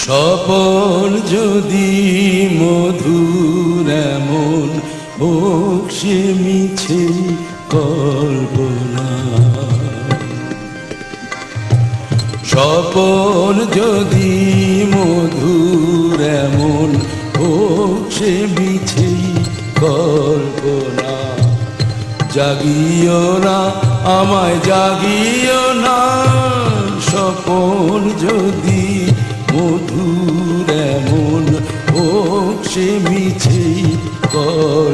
স্বপন যদি মধুর হোক সে মিছে স্বপন যদি মধুর এমন হোক সে মিছে কল্পনা। জাগিও না, আমায় জাগিও না, স্বপন যদি মধুর এমন হোক সে মিছে কল্পনা।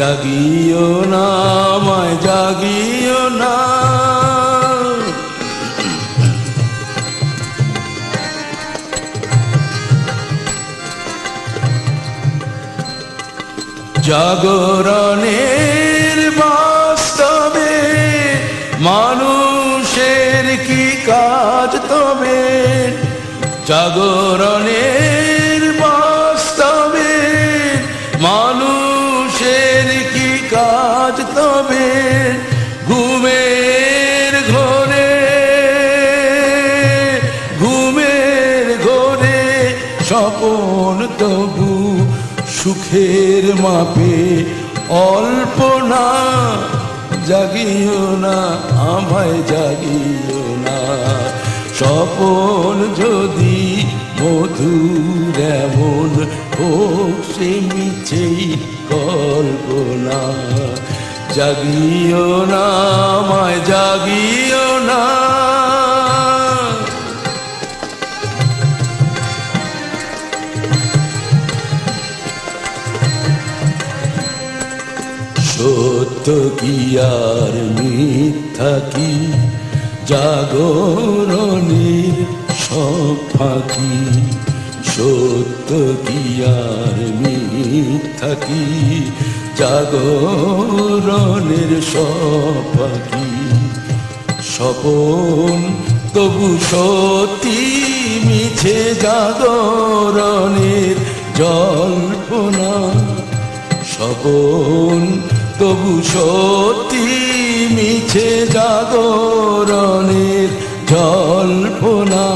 জাগিও না আমায় জাগিও না। জাগরণের বাস্তবে মানুষের কি কাজ তবে? জাগরণের স্বপন তবু সুখের মাপে অল্প না, জাগিও না, আমায় জাগিও না। স্বপন যদি মধুর এমন হোক, সে মিছেই কল্পনা। জাগিও না, আমায় জাগিও সত্য কি আর মিথ্যা কি? জাগরণের সব ফাঁকি সত্য কি আর মিথ্যা কি? জাগরণের সব ফাঁকি স্বপন তবু সতী মিছে জাগরণের জল্পনা। স্বপন তবু সত্যি মিছে জাগরণের জল্পনা।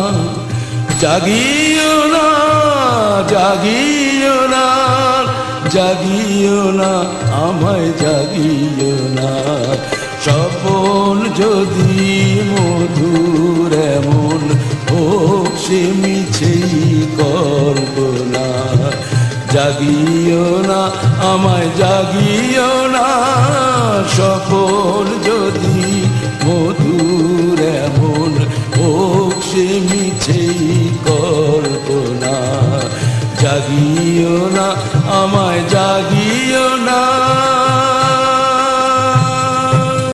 জাগিও না জাগিও না জাগিও না, আমায় জাগিও না। স্বপন যদি মধুর এমন হোক, সে মিছেই কল্পনা জাগিও না, আমায় জাগিও না। সফল যদি মধুর এমন হোক, সে মিছেই কল্পনা। জাগিও না, আমায় জাগিও